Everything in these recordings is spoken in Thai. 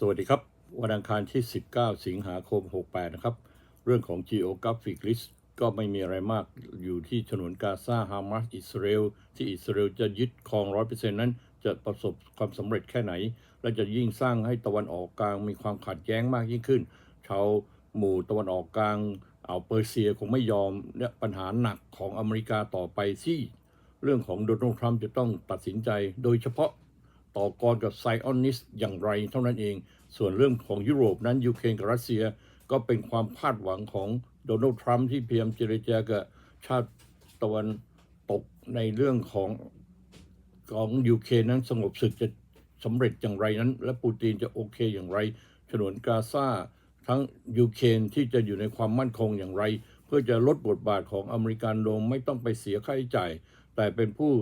สวัสดีครับ วันอังคารที่ 19 สิงหาคม 68 นะครับ เรื่องของ Geographic List ก็ไม่มีอะไรมากอยู่ที่ฉนวนกาซาฮามาสอิสราเอลที่อิสราเอลจะยึดครอง 100%นั้น จะประสบความสำเร็จแค่ไหน และจะยิ่งสร้างให้ตะวันออกกลางมีความขัดแย้งมากยิ่งขึ้น ชาวหมู่ตะวันออกกลางเอาวเปอร์เซียคงไม่ยอมเนี่ยปัญหาหนักของอเมริกาต่อไปที่เรื่องของโดนัลด์ทรัมป์จะต้องตัดสินใจโดยเฉพาะ ต่อกรกับไซออนิสอย่างไรเท่านั้นเอง ส่วนเรื่องของยุโรปนั้นยูเครนกับรัสเซียก็เป็นความคาดหวังของโดนัลด์ทรัมป์ที่พยายามเจรจากับชาติตะวันตกในเรื่องของของยูเครนนั้นสงบศึกจะสำเร็จอย่างไรนั้น และปูตินจะโอเคอย่างไรฉนวนกาซาทั้งยูเครนที่จะอยู่ในความมั่นคงอย่างไร เพื่อจะลดบทบาทของอเมริกันลงไม่ต้องไปเสียค่าใช้จ่าย แต่เป็นผู้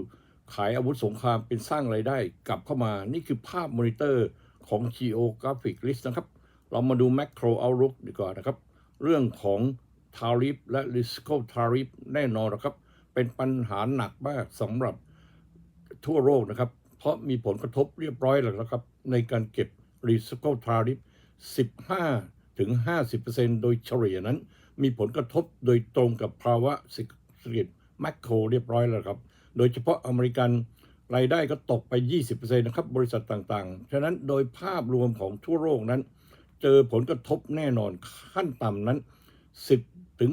ขายอาวุธสงครามเป็นสร้างไรายได้กลับเข้ามา นี่คือภาพมอนิเตอร์ของ Geographic List นะครับ เรามาดู Macro Outlook ดีกว่านะครับ เรื่องของ Tariff และ Risco t a r i f แน่นอนนะครับ เป็นปัญหาหนักมากสำหรับทั่วโลกนะครับ เพราะมีผลกระทบเรียบร้อยแล้วนะครับ ในการเก็บ Risco t a r i f 15 ถึง 50%โดยเฉลี่ยนั้น มีผลกระทบโดยตรงกับภาวะเศรษฐกิจแมคโครเรียบร้อยแล้วครับ โดยเฉพาะอเมริกันรายได้ก็ตกไป 20%นะครับบริษัทต่างๆ ฉะนั้นโดยภาพรวมของทั่วโลกนั้น เจอผลกระทบแน่นอนขั้นต่ำนั้น 10 ถึง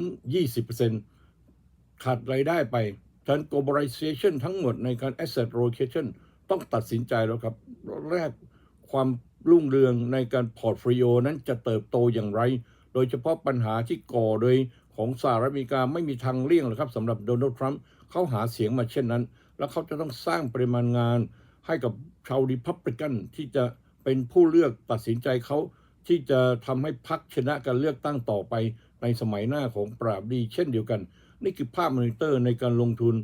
20%ขาดรายได้ไปฉะนั้น globalization ทั้งหมดในการ asset allocation ต้องตัดสินใจแล้วครับ แรกความรุ่งเรืองในการพอร์ตฟลิโอนั้นจะเติบโตอย่างไร โดยเฉพาะปัญหาที่ก่อโดยของสหรัฐอเมริกาไม่มีทางเลี่ยงหรอกครับสำหรับโดนัลด์ทรัมป์ เขาหาเสียงมาเช่นนั้น แล้วเขาจะต้องสร้างปริมาณงานให้กับชาวริพับลิกันที่จะเป็นผู้เลือกตัดสินใจเขาที่จะทำให้พรรคชนะการเลือกตั้งต่อไปในสมัยหน้าของปราบดี เช่นเดียวกัน นี่คือภาพมอนิเตอร์ในการลงทุน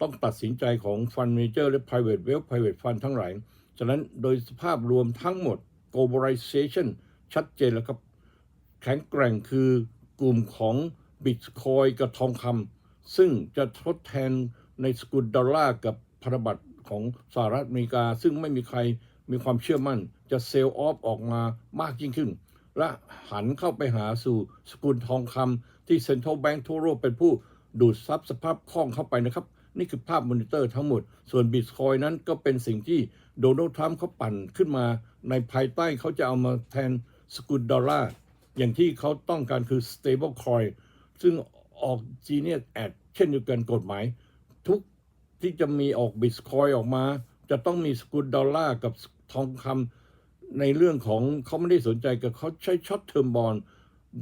ต้องตัดสินใจของฟันเมเจอร์และ private wealth private fund ทั้งหลาย ฉะนั้นโดยสภาพรวมทั้งหมด globalization ชัดเจนแล้วครับ แข็งแกร่งคือกลุ่มของบิตคอยกับทองคำ ซึ่งจะทดแทนในสกุลดอลลาร์กับพันธบัตรของสหรัฐอเมริกา ซึ่งไม่มีใครมีความเชื่อมั่น จะเซลล์ออฟออกมามากยิ่งขึ้น และหันเข้าไปหาสู่สกุลทองคำที่เซ็นทรัลแบงก์ทั่วโลกเป็นผู้ดูดซับสภาพคล่องเข้าไปนะครับ นี่คือภาพมอนิเตอร์ทั้งหมด ส่วนบิตคอยนั้นก็เป็นสิ่งที่โดนัลด์ทรัมป์เขาปั่นขึ้นมา ในภายใต้เขาจะเอามาแทนสกุลดอลลาร์อย่างที่เขาต้องการคือ stable coin ซึ่ง ออก Genius Act เช่นเดียวกันกฎหมาย ทุกที่จะมีออกบิตคอยออกมา จะต้องมีสกุลดอลลาร์กับทองคำในเรื่องของเขาไม่ได้สนใจกับเขาใช้ช็อตเทอมบอล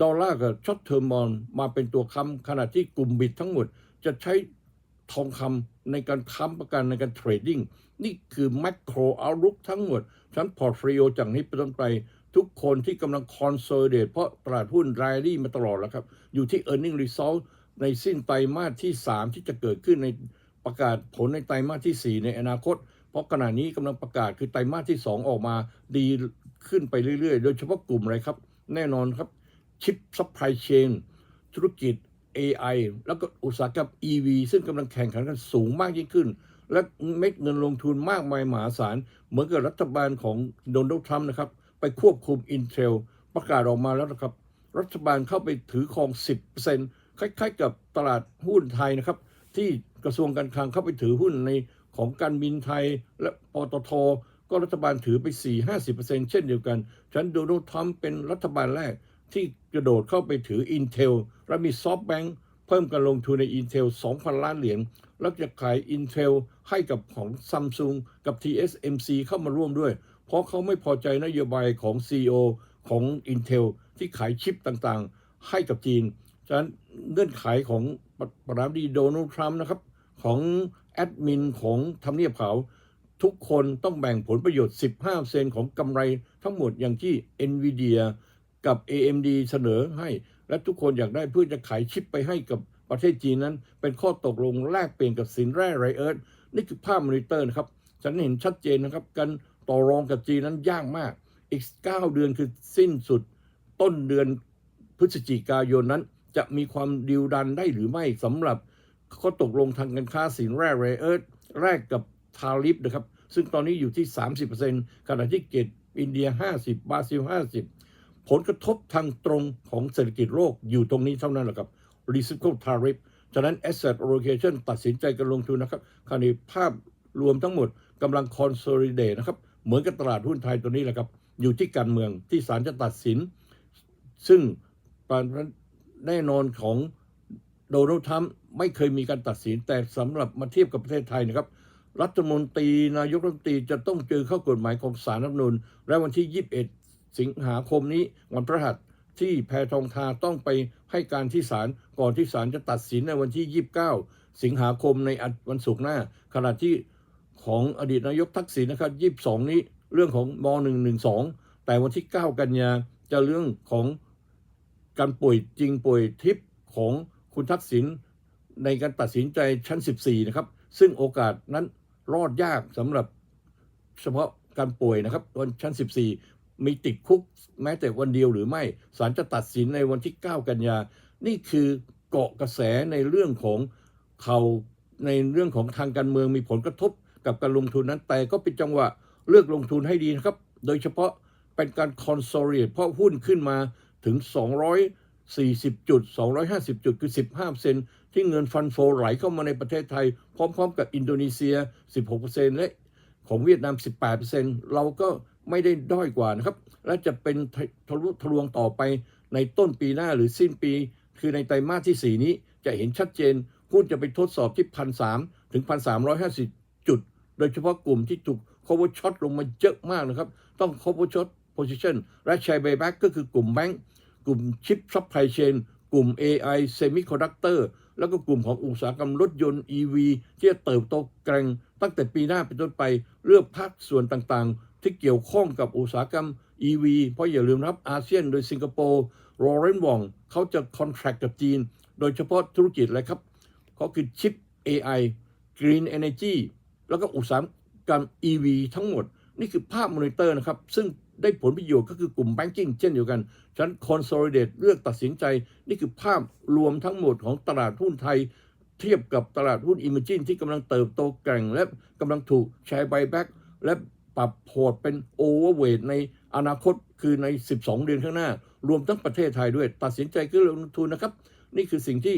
ดอลลาร์กับช็อตเทอมบอลมาเป็นตัวค้ำขณะที่กลุ่มบิตทั้งหมด จะใช้ทองคำในการค้ำประกันในการเทรดดิ้งนี่คือแมกโครเอาลุกทั้งหมดฉันพอร์ตโฟลิโอจากนี้เป็นต้นไป ทุกคนที่กำลังคอนโซลเดตเพราะตลาดหุ้นรายรี่มาตลอดแล้วครับ อยู่ที่ e a r n i n g result ในสิ้นไตรมาสที่ 3 ที่จะเกิดขึ้นในประกาศผลในไตรมาสที่ 4 ในอนาคต เพราะขณะนี้กำลังประกาศคือไตรมาสที่ 2 ออกมาดีขึ้นไปเรื่อยๆ โดยเฉพาะกลุ่มอะไรครับ แน่นอนครับชิปซัพพลายเชนธุรกิจ AI แล้วก็อุตสาหกรรม EV ซึ่งกำลังแข่งขันกันสูงมากยิ่งขึ้น และเม็ดเงินลงทุนมากมายมหาศาล เหมือนกับรัฐบาลของโดนัลด์ทรัมป์นะครับ ควบคุม Intel ประกาศออกมาแล้วนะครับ รัฐบาลเข้าไปถือครอง 10%คล้ายๆ กับตลาดหุ้นไทยนะครับ ที่กระทรวงการคลังเข้าไปถือหุ้นในของการบินไทยและปตท ก็รัฐบาลถือไป 4-50%เช่นเดียวกันฉันโดนัลด์ทรัมป์เป็นรัฐบาลแรกที่กระโดดเข้าไปถือ Intel และมี SoftBank เพิ่มการลงทุนใน Intel 2,000 ล้านเหรียญแล้วจะขาย Intel ให้กับของ Samsung กับ TSMC เข้ามาร่วมด้วย เพราะเขาไม่พอใจนโยบายของ CEO ของ Intel ที่ขายชิปต่างๆ ให้กับจีน ฉะนั้นเงื่อนไขของประธานาธิบดีโดนัลด์ทรัมป์นะครับ ของแอดมินของทำเนียบขาวทุกคนต้องแบ่งผลประโยชน์ 15%ของกำไรทั้งหมดอย่างที่ NVIDIA กับ AMD เสนอให้ และทุกคนอยากได้เพื่อจะขายชิปไปให้กับประเทศจีนนั้น เป็นข้อตกลงแลกเปลี่ยนกับสินแร่ไรเอิร์ธนี่คือภาพมอนิเตอร์นะครับ ฉันเห็นชัดเจนนะครับ การ ต่อรองกับจีนนั้นยากมาก อีก 9 เดือนคือสิ้นสุดต้นเดือนพฤศจิกายนนั้น จะมีความดิวดันได้หรือไม่สำหรับข้อตกลงทางการค้าสินแร่ไรเอิร์ธแรกกับทาริฟนะครับ ซึ่งตอนนี้อยู่ที่ 30%ขณะที่เกตอินเดีย 50 บราซิล 50 ผลกระทบทางตรงของเศรษฐกิจโลกอยู่ตรงนี้เท่านั้นแหละครับ reciprocal tariff ฉะนั้น asset allocation ตัดสินใจการลงทุนนะครับคราวนี้ภาพรวมทั้งหมดกำลัง consolidate นะครับ เหมือนกับตลาดหุ้นไทยตัวนี้แหละครับ อยู่ที่การเมืองที่ศาลจะตัดสิน ซึ่งแน่นอนของโดนัลด์ทรัมป์ไม่เคยมีการตัดสิน แต่สำหรับมาเทียบกับประเทศไทยนะครับ รัฐมนตรีนายกรัฐมนตรีจะต้องเจอเข้ากฎหมายของศาลรัฐมนูญและวันที่ 21 สิงหาคมนี้วันพฤหัสที่แพทองทาต้องไปให้การที่ศาลก่อนที่ศาลจะตัดสินในวันที่ 29 สิงหาคมในวันศุกร์หน้าขณะที่ ของอดีตนายกทักษิณนะครับ22นี้เรื่องของม .112 แต่วันที่ 9 กันยาจะเรื่องของการป่วยจริงป่วยทิพย์ของคุณทักษิณในการตัดสินใจชั้น 14 นะครับ ซึ่งโอกาสนั้นรอดยากสำหรับเฉพาะการป่วยนะครับวันชั้น 14 มีติดคุกแม้แต่วันเดียวหรือไม่ศาลจะตัดสินในวันที่ 9 กันยา นี่คือเกาะกระแสในเรื่องของเขาในเรื่องของทางการเมืองมีผลกระทบ กับการลงทุนนั้น แต่ก็เป็นจังหวะเลือกลงทุนให้ดีนะครับ โดยเฉพาะเป็นการคอนโซลเ t ตเพราะหุ้นขึ้นมาถึง 240 จุด 250 จุดคือ 15เซนที่เงินฟันโฟไหลเข้ามาในประเทศไทย พร้อม ๆ กับอินโดนีเซีย 16%และของเวียดนาม 18%เราก็ไม่ได้ด้อยกว่านะครับ และจะเป็นทะลุทะลวงต่อไปในต้นปีหน้าหรือสิ้นปี คือในไตรมาสที่ 4 นี้จะเห็นชัดเจนหุ้นจะไปทดสอบที่พันสถึงพันสามจุด โดยเฉพาะกลุ่มที่ถูก cover shot ลงมาเยอะมากนะครับ ต้อง cover shot position และ share buyback ก็คือกลุ่มแบงก์กลุ่มชิปซัพพลายเชนกลุ่ม AI Semiconductor แล้วก็กลุ่มของอุตสาหกรรมรถยนต์ EV ที่จะเติบโตแกร่งตั้งแต่ปีหน้าเป็นต้นไปเลือกภาคส่วนต่างๆ ที่เกี่ยวข้องกับอุตสาหกรรม EV เพราะอย่าลืมครับอาเซียนโดยสิงคโปร์โรเรนวองเขาจะคอนแทรคกับจีน โดยเฉพาะธุรกิจอะไรครับเขาคือชิป AI Green Energy แล้วก็อุตสาหกรรม EV ทั้งหมด นี่คือภาพมอนิเตอร์นะครับ ซึ่งได้ผลประโยชน์ก็คือกลุ่มแบงกิ้งเช่นเดียวกันฉัน consolidate เลือกตัดสินใจ นี่คือภาพรวมทั้งหมดของตลาดหุ้นไทย เทียบกับตลาดหุ้นอิมเมจินที่กำลังเติบโตแกร่ง และกำลังถูกใช้ไบแบ็กและปรับพอร์ตเป็นโอเวอร์เวทในอนาคตคือใน 12 เดือนข้างหน้า รวมทั้งประเทศไทยด้วยตัดสินใจขึ้นลงทุนนะครับ นี่คือสิ่งที่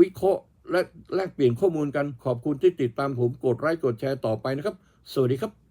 วิเคราะห์ และแลกเปลี่ยนข้อมูลกันขอบคุณที่ติดตามผมกดไลค์กดแชร์ต่อไปนะครับ สวัสดีครับ